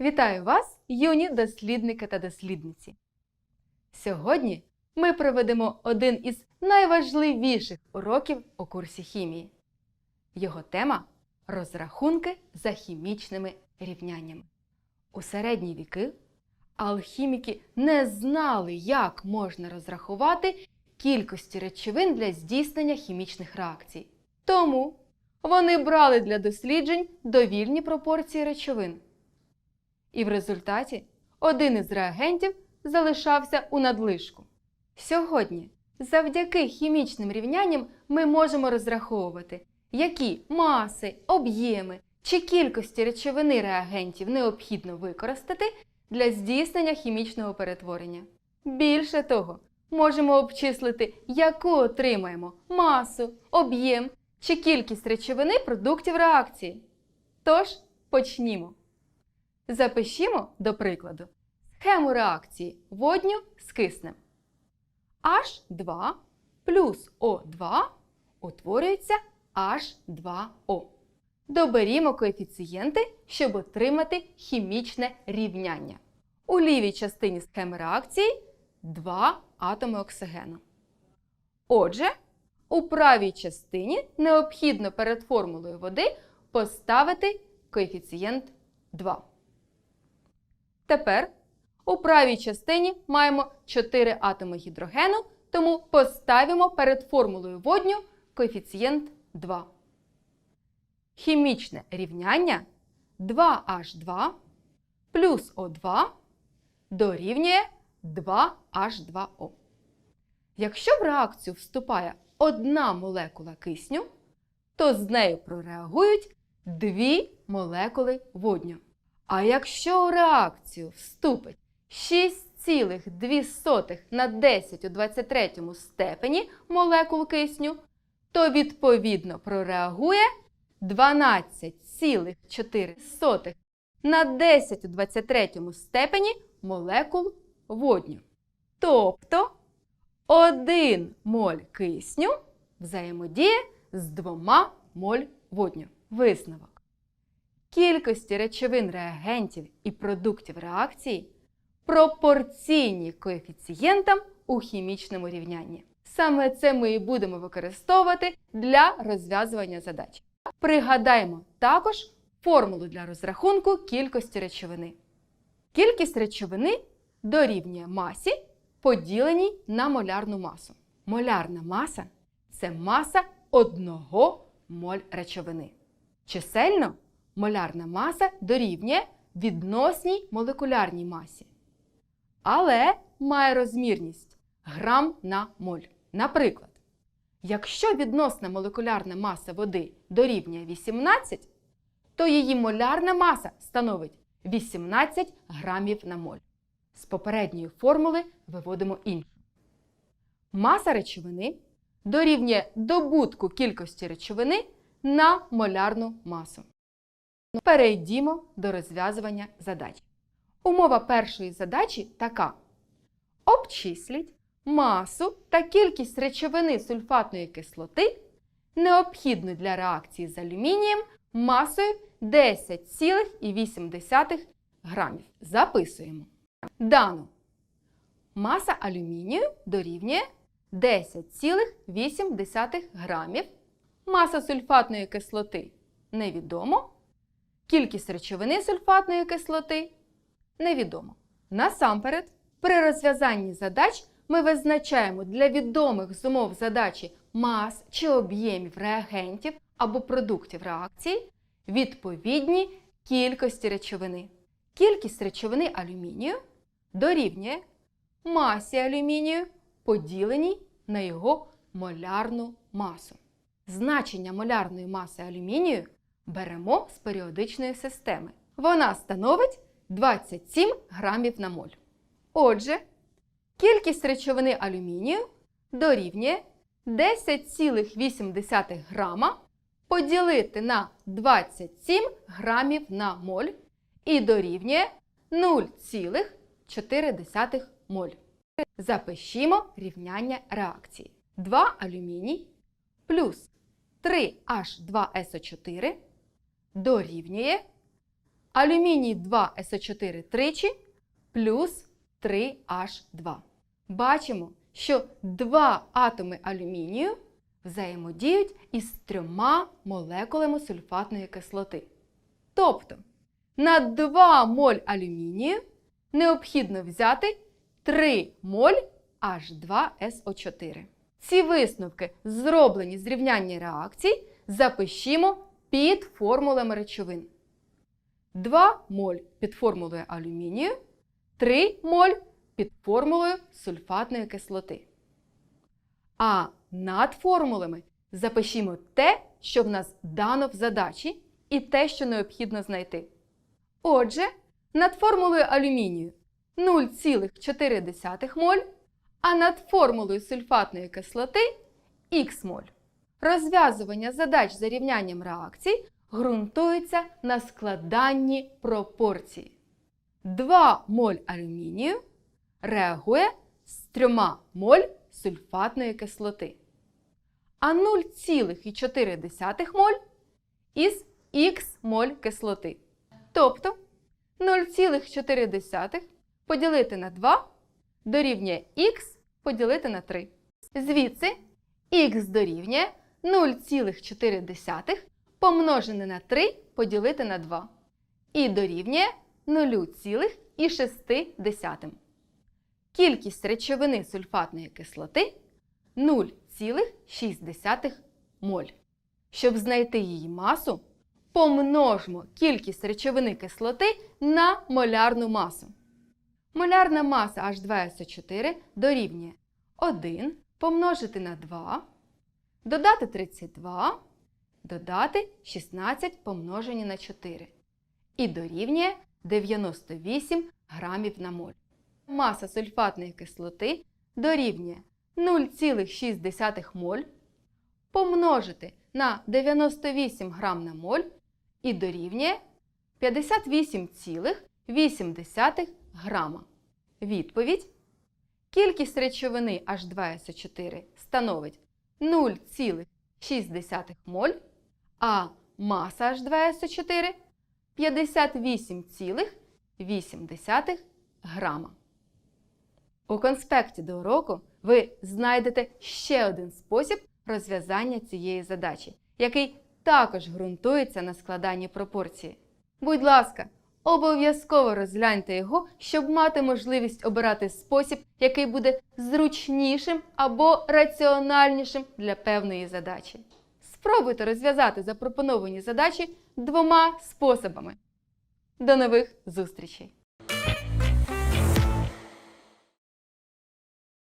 Вітаю вас, юні дослідники та дослідниці! Сьогодні ми проведемо один із найважливіших уроків у курсі хімії. Його тема розрахунки за хімічними рівняннями. У середні віки алхіміки не знали, як можна розрахувати кількості речовин для здійснення хімічних реакцій. Тому вони брали для досліджень довільні пропорції речовин. І в результаті один із реагентів залишався у надлишку. Сьогодні, завдяки хімічним рівнянням, ми можемо розраховувати, які маси, об'єми чи кількості речовини реагентів необхідно використати для здійснення хімічного перетворення. Більше того, можемо обчислити, яку отримаємо масу, об'єм чи кількість речовини продуктів реакції. Тож, почнімо. Запишімо, до прикладу, схему реакції водню з киснем. H2 плюс O2 утворюється H2O. Доберімо коефіцієнти, щоб отримати хімічне рівняння. У лівій частині схеми реакції 2 атоми оксигену. Отже, у правій частині необхідно перед формулою води поставити коефіцієнт 2. Тепер у правій частині маємо 4 атоми гідрогену, тому поставимо перед формулою водню коефіцієнт 2. Хімічне рівняння 2H2 плюс O2 дорівнює 2H2O. Якщо в реакцію вступає одна молекула кисню, то з нею прореагують дві молекули водню. А якщо у реакцію вступить 6,2 на 10 у 23 степені молекул кисню, то відповідно прореагує 12,4 на 10 у 23 степені молекул водню. Тобто 1 моль кисню взаємодіє з 2 моль водню. Висновок. Кількості речовин реагентів і продуктів реакції пропорційні коефіцієнтам у хімічному рівнянні. Саме це ми і будемо використовувати для розв'язування задач. Пригадаємо також формулу для розрахунку кількості речовини. Кількість речовини дорівнює масі, поділеній на молярну масу. Молярна маса це маса одного моль речовини. Чисельно молярна маса дорівнює відносній молекулярній масі. Але має розмірність грам на моль. Наприклад, якщо відносна молекулярна маса води дорівнює 18, то її молярна маса становить 18 грамів на моль. З попередньої формули виводимо іншу. Маса речовини дорівнює добутку кількості речовини на молярну масу. Перейдімо до розв'язування задач. Умова першої задачі така: обчисліть масу та кількість речовини сульфатної кислоти, необхідну для реакції з алюмінієм масою 10,8 грамів. Записуємо. Дано. Маса алюмінію дорівнює 10,8 грамів. Маса сульфатної кислоти невідомо. Кількість речовини сульфатної кислоти невідомо. Насамперед, при розв'язанні задач ми визначаємо для відомих з задачі мас чи об'ємів реагентів або продуктів реакції відповідні кількості речовини. Кількість речовини алюмінію дорівнює масі алюмінію, поділеній на його молярну масу. Значення молярної маси алюмінію беремо з періодичної системи. Вона становить 27 грамів на моль. Отже, кількість речовини алюмінію дорівнює 10,8 грама поділити на 27 грамів на моль і дорівнює 0,4 моль. Запишімо рівняння реакції. 2 алюміній плюс 3H2SO4 дорівнює алюміній 2СО4 тричі плюс 3H2. Бачимо, що два атоми алюмінію взаємодіють із трьома молекулами сульфатної кислоти. Тобто на 2 моль алюмінію необхідно взяти 3 моль H2SO4. Ці висновки, зроблені з рівняння реакцій, запишімо під формулами речовин. 2 моль під формулою алюмінію, 3 моль під формулою сульфатної кислоти. А над формулами запишімо те, що в нас дано в задачі, і те, що необхідно знайти. Отже, над формулою алюмінію 0,4 моль, а над формулою сульфатної кислоти х моль. Розв'язування задач за рівнянням реакцій ґрунтується на складанні пропорції. 2 моль алюмінію реагує з 3 моль сульфатної кислоти. А 0,4 моль із х моль кислоти. Тобто 0,4 поділити на 2 дорівнює х поділити на 3. Звідси х дорівнює 0,4 помножене на 3 поділити на 2. І дорівнює 0,6. Кількість речовини сульфатної кислоти 0,6 моль. Щоб знайти її масу, помножмо кількість речовини кислоти на молярну масу. Молярна маса H2SO4 дорівнює 1 помножити на 2, додати 32, додати 16 помножені на 4 і дорівнює 98 грамів на моль. Маса сульфатної кислоти дорівнює 0,6 моль помножити на 98 грам на моль і дорівнює 58,8 грама. Відповідь. Кількість речовини H2SO4 становить 0,6 моль, а маса H2SO4 58,8 грама. У конспекті до уроку ви знайдете ще один спосіб розв'язання цієї задачі, який також ґрунтується на складанні пропорції. Будь ласка, обов'язково розгляньте його, щоб мати можливість обирати спосіб, який буде зручнішим або раціональнішим для певної задачі. Спробуйте розв'язати запропоновані задачі двома способами. До нових зустрічей!